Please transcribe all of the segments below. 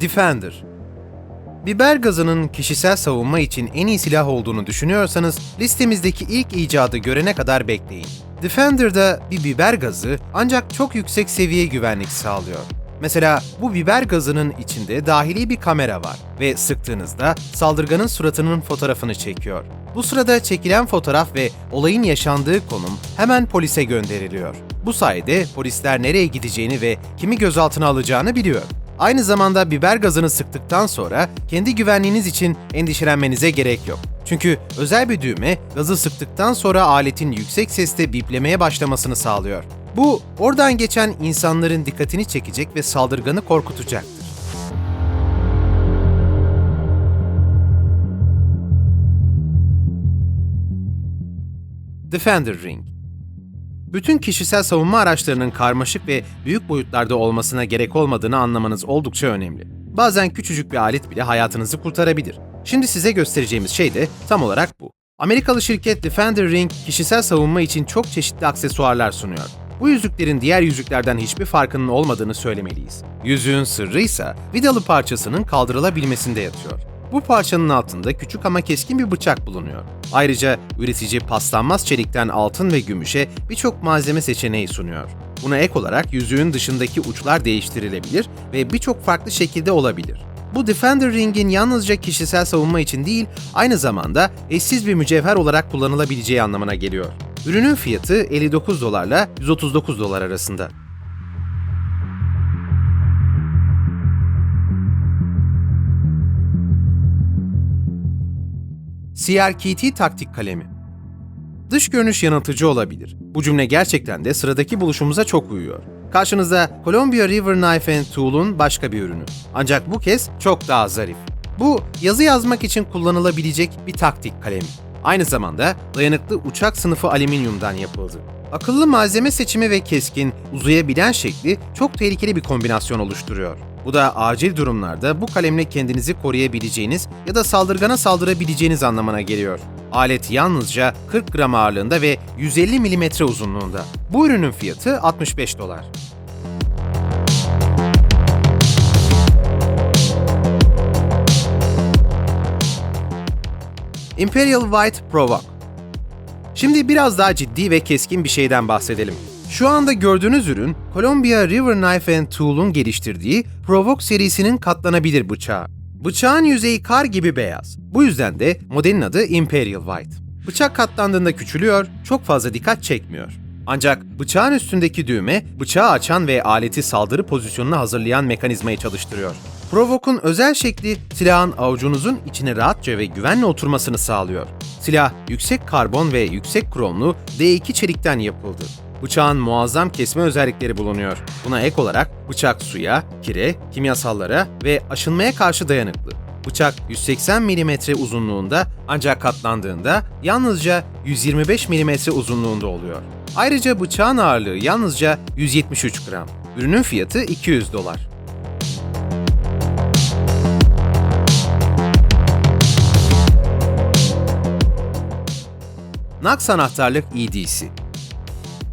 Defender Biber gazının kişisel savunma için en iyi silah olduğunu düşünüyorsanız listemizdeki ilk icadı görene kadar bekleyin. Defender'da bir biber gazı ancak çok yüksek seviye güvenlik sağlıyor. Mesela bu biber gazının içinde dahili bir kamera var ve sıktığınızda saldırganın suratının fotoğrafını çekiyor. Bu sırada çekilen fotoğraf ve olayın yaşandığı konum hemen polise gönderiliyor. Bu sayede polisler nereye gideceğini ve kimi gözaltına alacağını biliyor. Aynı zamanda biber gazını sıktıktan sonra kendi güvenliğiniz için endişelenmenize gerek yok. Çünkü özel bir düğme gazı sıktıktan sonra aletin yüksek sesle biplemeye başlamasını sağlıyor. Bu oradan geçen insanların dikkatini çekecek ve saldırganı korkutacaktır. Defender Ring bütün kişisel savunma araçlarının karmaşık ve büyük boyutlarda olmasına gerek olmadığını anlamanız oldukça önemli. Bazen küçücük bir alet bile hayatınızı kurtarabilir. Şimdi size göstereceğimiz şey de tam olarak bu. Amerikalı şirket Defender Ring kişisel savunma için çok çeşitli aksesuarlar sunuyor. Bu yüzüklerin diğer yüzüklerden hiçbir farkının olmadığını söylemeliyiz. Yüzüğün sırrı ise vidalı parçasının kaldırılabilmesinde yatıyor. Bu parçanın altında küçük ama keskin bir bıçak bulunuyor. Ayrıca üretici paslanmaz çelikten altın ve gümüşe birçok malzeme seçeneği sunuyor. Buna ek olarak yüzüğün dışındaki uçlar değiştirilebilir ve birçok farklı şekilde olabilir. Bu Defender Ring'in yalnızca kişisel savunma için değil, aynı zamanda eşsiz bir mücevher olarak kullanılabileceği anlamına geliyor. Ürünün fiyatı 59 dolarla 139 dolar arasında. CRKT taktik kalemi. Dış görünüş yanıltıcı olabilir. Bu cümle gerçekten de sıradaki buluşumuza çok uyuyor. Karşınızda Columbia River Knife and Tool'un başka bir ürünü. Ancak bu kez çok daha zarif. Bu, yazı yazmak için kullanılabilecek bir taktik kalemi. Aynı zamanda dayanıklı uçak sınıfı alüminyumdan yapıldı. Akıllı malzeme seçimi ve keskin, uzayabilen şekli çok tehlikeli bir kombinasyon oluşturuyor. Bu da acil durumlarda bu kalemle kendinizi koruyabileceğiniz ya da saldırgana saldırabileceğiniz anlamına geliyor. Alet yalnızca 40 gram ağırlığında ve 150 mm uzunluğunda. Bu ürünün fiyatı 65 dolar. Imperial White Provoke Şimdi biraz daha ciddi ve keskin bir şeyden bahsedelim. Şu anda gördüğünüz ürün, Columbia River Knife and Tool'un geliştirdiği Provoke serisinin katlanabilir bıçağı. Bıçağın yüzeyi kar gibi beyaz. Bu yüzden de modelin adı Imperial White. Bıçak katlandığında küçülüyor, çok fazla dikkat çekmiyor. Ancak bıçağın üstündeki düğme, bıçağı açan ve aleti saldırı pozisyonuna hazırlayan mekanizmayı çalıştırıyor. Provoke'un özel şekli silahın avucunuzun içine rahatça ve güvenle oturmasını sağlıyor. Silah yüksek karbon ve yüksek kromlu D2 çelikten yapıldı. Bıçağın muazzam kesme özellikleri bulunuyor. Buna ek olarak bıçak suya, kire, kimyasallara ve aşınmaya karşı dayanıklı. Bıçak 180 mm uzunluğunda ancak katlandığında yalnızca 125 mm uzunluğunda oluyor. Ayrıca bıçağın ağırlığı yalnızca 173 gram. Ürünün fiyatı 200 dolar. Nax anahtarlık EDC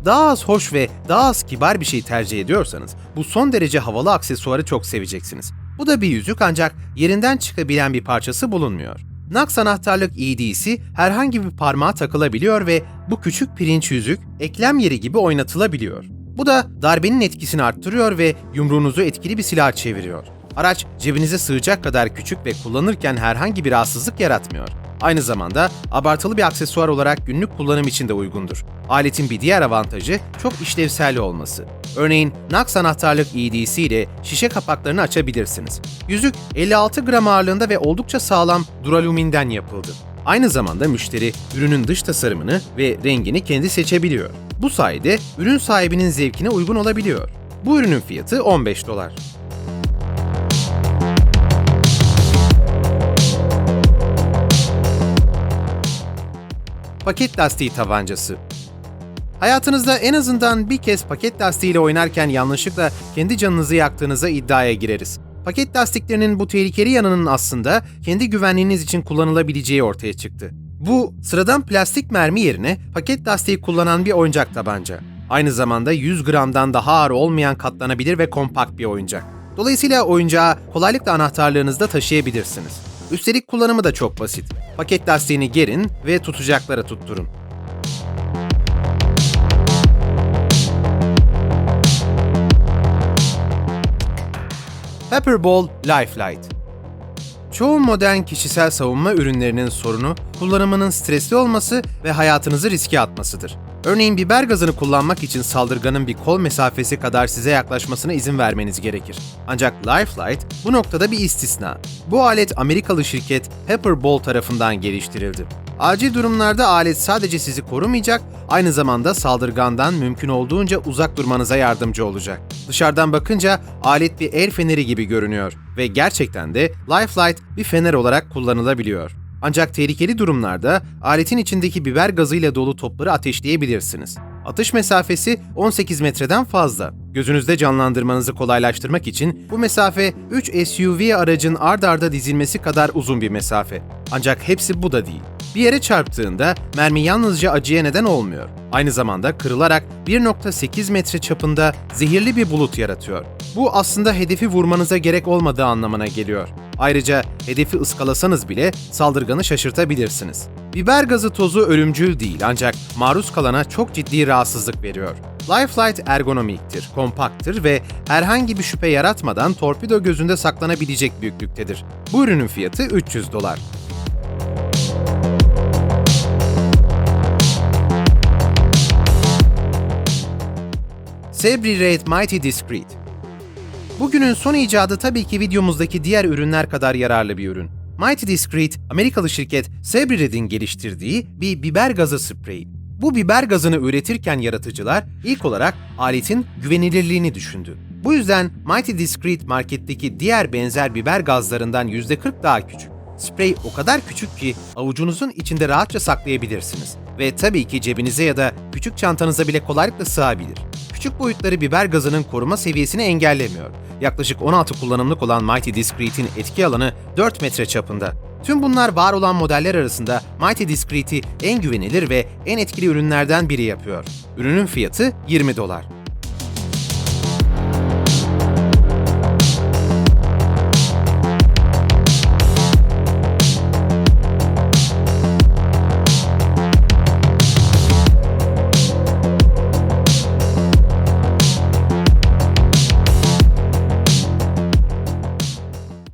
daha az hoş ve daha az kibar bir şey tercih ediyorsanız bu son derece havalı aksesuarı çok seveceksiniz. Bu da bir yüzük ancak yerinden çıkabilen bir parçası bulunmuyor. Nax anahtarlık EDC herhangi bir parmağa takılabiliyor ve bu küçük pirinç yüzük eklem yeri gibi oynatılabiliyor. Bu da darbenin etkisini arttırıyor ve yumruğunuzu etkili bir silah çeviriyor. Araç cebinize sığacak kadar küçük ve kullanırken herhangi bir rahatsızlık yaratmıyor. Aynı zamanda abartılı bir aksesuar olarak günlük kullanım için de uygundur. Aletin bir diğer avantajı çok işlevsel olması. Örneğin Nax anahtarlık EDC ile şişe kapaklarını açabilirsiniz. Yüzük 56 gram ağırlığında ve oldukça sağlam duraluminden yapıldı. Aynı zamanda müşteri ürünün dış tasarımını ve rengini kendi seçebiliyor. Bu sayede ürün sahibinin zevkine uygun olabiliyor. Bu ürünün fiyatı 15 dolar. Paket lastiği tabancası. Hayatınızda en azından bir kez paket lastiğiyle oynarken yanlışlıkla kendi canınızı yaktığınıza iddiaya gireriz. Paket lastiklerinin bu tehlikeli yanının aslında kendi güvenliğiniz için kullanılabileceği ortaya çıktı. Bu, sıradan plastik mermi yerine paket lastiği kullanan bir oyuncak tabanca. Aynı zamanda 100 gramdan daha ağır olmayan katlanabilir ve kompakt bir oyuncak. Dolayısıyla oyuncağı kolaylıkla anahtarlığınızda taşıyabilirsiniz. Üstelik kullanımı da çok basit. Paket lastiğini gerin ve tutacaklara tutturun. Pepperball Lifelight Çoğu modern kişisel savunma ürünlerinin sorunu kullanımının stresli olması ve hayatınızı riske atmasıdır. Örneğin biber gazını kullanmak için saldırganın bir kol mesafesi kadar size yaklaşmasına izin vermeniz gerekir. Ancak Lifelight bu noktada bir istisna. Bu alet Amerikalı şirket Pepperball tarafından geliştirildi. Acil durumlarda alet sadece sizi korumayacak, aynı zamanda saldırgandan mümkün olduğunca uzak durmanıza yardımcı olacak. Dışarıdan bakınca alet bir el feneri gibi görünüyor ve gerçekten de Lifelight bir fener olarak kullanılabiliyor. Ancak tehlikeli durumlarda aletin içindeki biber gazıyla dolu topları ateşleyebilirsiniz. Atış mesafesi 18 metreden fazla. Gözünüzde canlandırmanızı kolaylaştırmak için bu mesafe 3 SUV aracın ard arda dizilmesi kadar uzun bir mesafe. Ancak hepsi bu da değil. Bir yere çarptığında mermi yalnızca acıya neden olmuyor. Aynı zamanda kırılarak 1.8 metre çapında zehirli bir bulut yaratıyor. Bu aslında hedefi vurmanıza gerek olmadığı anlamına geliyor. Ayrıca hedefi ıskalasanız bile saldırganı şaşırtabilirsiniz. Biber gazı tozu ölümcül değil ancak maruz kalana çok ciddi rahatsızlık veriyor. Lifelight ergonomiktir, kompakttır ve herhangi bir şüphe yaratmadan torpido gözünde saklanabilecek büyüklüktedir. Bu ürünün fiyatı 300 dolar. Sebri Raid Mighty Discreet Bugünün son icadı tabii ki videomuzdaki diğer ürünler kadar yararlı bir ürün. Mighty Discreet, Amerikalı şirket Sebrid'in geliştirdiği bir biber gazı spreyi. Bu biber gazını üretirken yaratıcılar ilk olarak aletin güvenilirliğini düşündü. Bu yüzden Mighty Discreet marketteki diğer benzer biber gazlarından %40 daha küçük. Sprey o kadar küçük ki avucunuzun içinde rahatça saklayabilirsiniz. Ve tabii ki cebinize ya da küçük çantanıza bile kolaylıkla sığabilir. Küçük boyutları biber gazının koruma seviyesini engellemiyor. Yaklaşık 16 kullanımlık olan Mighty Discreet'in etki alanı 4 metre çapında. Tüm bunlar var olan modeller arasında Mighty Discreet'i en güvenilir ve en etkili ürünlerden biri yapıyor. Ürünün fiyatı 20 dolar.